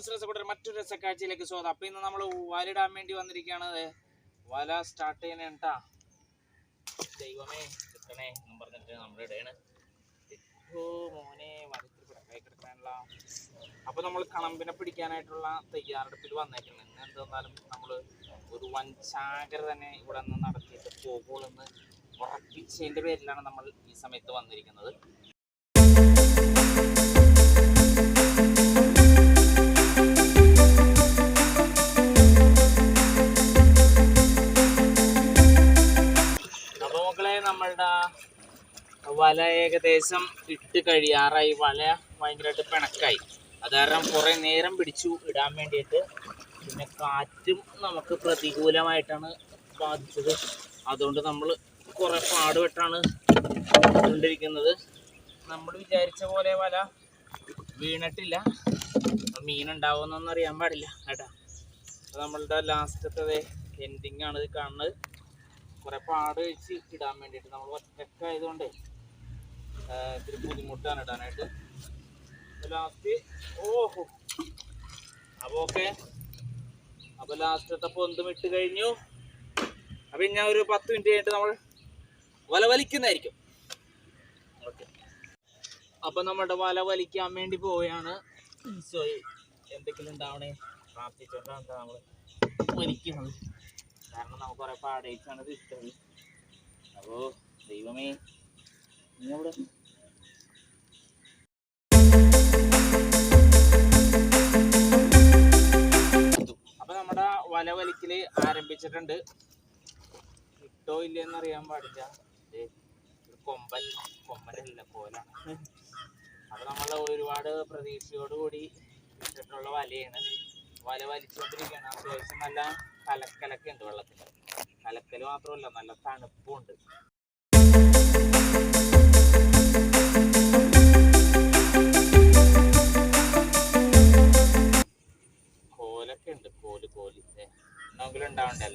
മറ്റൊരു രസക്കാഴ്ചയിലേക്ക് സ്വാഗതം. അപ്പൊ ഇന്ന് നമ്മൾ വലയിടാൻ വേണ്ടി വന്നിരിക്കുകയാണ് വല സ്റ്റാർട്ട് ചെയ്യണേട്ടാ ദൈവമേ കിട്ടണേ എന്നും പറഞ്ഞിട്ട് നമ്മുടെ ഇടയാണ്. ഓ മോനെ വലത്തിൽ കിടക്കായി കിടക്കാനുള്ള അപ്പൊ നമ്മൾ കണമ്പിനെ പിടിക്കാനായിട്ടുള്ള തയ്യാറെടുപ്പിൽ വന്നേക്കുന്നത് ഇന്ന് എന്തെന്നാലും നമ്മൾ ഒരു വൻ ചാകര തന്നെ ഇവിടെ നിന്ന് നടത്തിയിട്ട് പോകുമെന്ന് ഉറപ്പിച്ചതിന്റെ പേരിലാണ് നമ്മൾ ഈ സമയത്ത് വന്നിരിക്കുന്നത്. വല ഏകദേശം ഇട്ട് കഴിയാറായി. വല ഭയങ്കരമായിട്ട് പിണക്കായി. അത് കാരണം കുറേ നേരം പിടിച്ചു ഇടാൻ വേണ്ടിയിട്ട് പിന്നെ കാറ്റും നമുക്ക് പ്രതികൂലമായിട്ടാണ് ബാധിച്ചത്. അതുകൊണ്ട് നമ്മൾ കുറേ പാടുപെട്ടാണ് കൊണ്ടിരിക്കുന്നത് നമ്മൾ വിചാരിച്ച പോലെ വല വീണിട്ടില്ല. മീൻ ഉണ്ടാവുമെന്നൊന്നും അറിയാൻ പാടില്ല കേട്ടാ. നമ്മളുടെ ലാസ്റ്റത്തെ എൻഡിങ് ആണ് ഇത് കാണുന്നത്. കുറേ പാട് കഴിച്ച് ഇടാൻ വേണ്ടിയിട്ട് നമ്മൾ ഒറ്റയ്ക്ക് ആയതുകൊണ്ട് ഇത്തിരി ബുദ്ധിമുട്ടാണ് ഇടാനായിട്ട് ലാസ്റ്റ് ഓഹോ. അപ്പൊ ഓക്കെ അപ്പൊ ലാസ്റ്റത്തെ പൊന്തും ഇട്ട് കഴിഞ്ഞു. അപ്പൊ ഞാൻ ഒരു പത്ത് മിനിറ്റ് കഴിഞ്ഞിട്ട് നമ്മൾ വല വലിക്കുന്നതായിരിക്കും ഓക്കെ അപ്പൊ നമ്മുടെ വല വലിക്കാൻ വേണ്ടി പോവുകയാണ്. സോയി എന്തെങ്കിലും ഉണ്ടാവണേ? പ്രാർത്ഥിച്ചോണ്ടാണ് നമ്മൾ വലിക്കുന്നത്. കാരണം നമുക്ക് കുറെ പാടേക്കാണ് ഇത് ഇട്ടത്. അപ്പോ ദൈവമേ നീ അവിടെ വല വലിക്കൽ ആരംഭിച്ചിട്ടുണ്ട്. കിട്ടോ ഇല്ലെന്ന് അറിയാൻ പാടില്ല. കൊമ്പൻ കൊമ്പനല്ല കോലാണ്. അത് നമ്മൾ ഒരുപാട് പ്രതീക്ഷയോടുകൂടി ഇട്ടിട്ടുള്ള വലയാണ്. വല വലിച്ചുകൊണ്ടിരിക്കുകയാണ് അത്യാവശ്യം നല്ല കലക്കലൊക്കെ ഉണ്ട് വെള്ളത്തിൽ കലക്കൽ മാത്രമല്ല നല്ല തണുപ്പും ഉണ്ട്.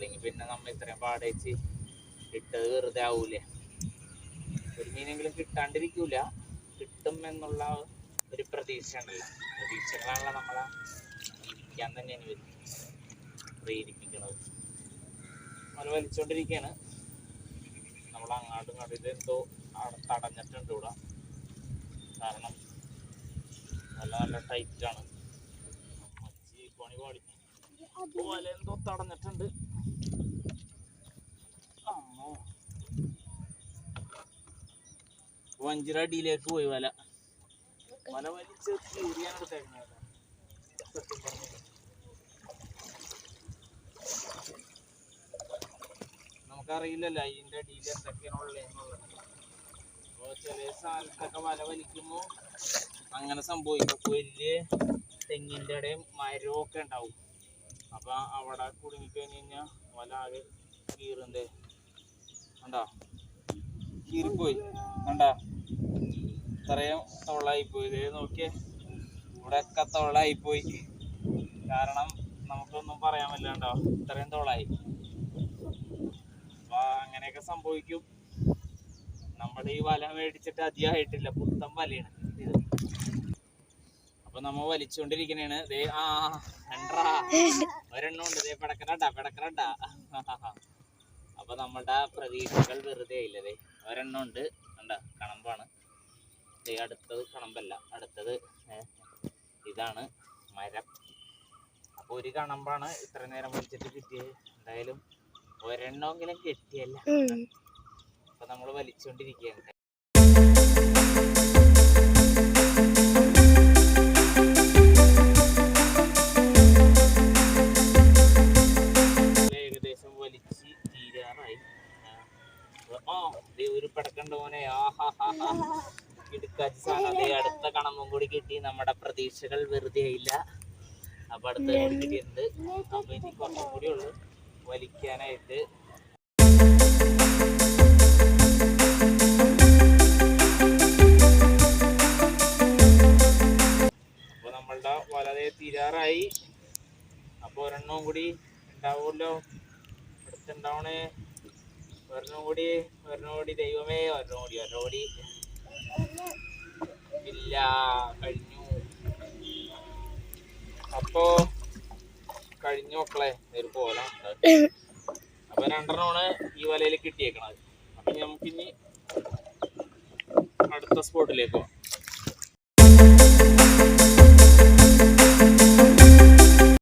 അല്ലെങ്കിൽ പിന്നെ നമ്മൾ ഇത്രയും പാടേച്ച് ഇട്ടത് വെറുതെ ആവൂലേ. ഒരു മീനെങ്കിലും കിട്ടാണ്ടിരിക്കൂല. കിട്ടും എന്നുള്ള ഒരു പ്രതീക്ഷ ഉണ്ടല്ലോ പ്രതീക്ഷകളാണല്ലോ നമ്മളെ ജീവിക്കാൻ തന്നെയാണ് പ്രേരിപ്പിക്കുന്നത് നമ്മൾ വലിച്ചോണ്ടിരിക്കുകയാണ് നമ്മൾ അങ്ങോട്ടും ഇങ്ങോട്ടും ഇതെന്തോ തടഞ്ഞിട്ടുണ്ട് ഇവിടെ. കാരണം നല്ല നല്ല ടൈറ്റാണ്. മച്ചി പണി പാടി പോലെ എന്തോ തടഞ്ഞിട്ടുണ്ട്. വഞ്ചിര അടിയിലേക്ക് പോയി വല. വല വലിച്ച് നമുക്കറിയില്ലല്ലോ അതിന്റെ അടിയിൽ എന്തൊക്കെയാണ് ഉള്ളതെന്നുള്ളത്. സ്ഥലത്തൊക്കെ വല വലിക്കുമ്പോൾ അങ്ങനെ സംഭവിക്കും. വലിയ തെങ്ങിന്റെ ഇടയും മരവും ഒക്കെ ഉണ്ടാവും. അപ്പൊ അവിടെ കുടുങ്ങിക്കഴിഞ്ഞ് കഴിഞ്ഞാൽ വല ആകെ കീറുണ്ട് കണ്ടോ? കീറിപ്പോയി. കണ്ടാ? ഇത്രയും തൊള്ളായിപ്പോയി ഇതേ നോക്കിയേ. ഇവിടെ ഒക്കെ തൊള്ളായിപ്പോയി കാരണം നമുക്കൊന്നും പറയാൻ പറ്റില്ല കണ്ടോ? ഇത്രയും തൊള്ളായി അപ്പൊ അങ്ങനെയൊക്കെ സംഭവിക്കും. നമ്മുടെ ഈ വല മേടിച്ചിട്ട് അധികമായിട്ടില്ല പുത്തൻ വലയാണ്. അപ്പൊ നമ്മ വലിച്ചുകൊണ്ടിരിക്കണേണ് ദേ ആ രണ്ടാ ഒരെണ്ണം ഉണ്ട് ദേ പിടക്കറണ്ട പിടക്കറണ്ട അപ്പൊ നമ്മുടെ പ്രതീക്ഷകൾ വെറുതെ ആയില്ലേ ഒരെണ്ണം ഉണ്ട്. കണ്ട? കണമ്പാണ്. അടുത്തത് കണമ്പല്ല. അടുത്തത് ഇതാണ് മരം. അപ്പൊ ഒരു കണമ്പാണ് ഇത്ര നേരം വലിച്ചിട്ട് കിട്ടിയത്. എന്തായാലും ഒരെണ്ണമെങ്കിലും കിട്ടിയല്ല. അപ്പൊ നമ്മൾ വലിച്ചുകൊണ്ടിരിക്കുകയാണ് പടക്കണ്ട മോനെ. സാധനം ദേ അടുത്ത കണമ്പും കൂടി കിട്ടി. നമ്മുടെ പ്രതീക്ഷകൾ വെറുതെ ആയില്ല അപ്പൊ അടുത്ത കൂടി കിട്ടിയിട്ടുണ്ട് അപ്പൊ ഇനി കുറച്ചും കൂടി ഉള്ളു. വലിക്കാനായിട്ട്. അപ്പൊ നമ്മളുടെ വളരെ തീരാറായി. അപ്പൊ ഒരെണ്ണവും കൂടി ഉണ്ടാവുമല്ലോ. അടുത്തുണ്ടാവണേ. ഒരെണ്ണം വരണോടി ദൈവമേ വരണോടി വരണോടി ഇല്ല കഴിഞ്ഞു. അപ്പോ കഴിഞ്ഞു മക്കളെ ഒരു പോലെ അപ്പൊ രണ്ടെണ്ണമാണ് ഈ വലയിൽ കിട്ടിയേക്കണത്. അപ്പൊ നമുക്കിനി അടുത്ത സ്പോട്ടിലേക്ക് പോവാം.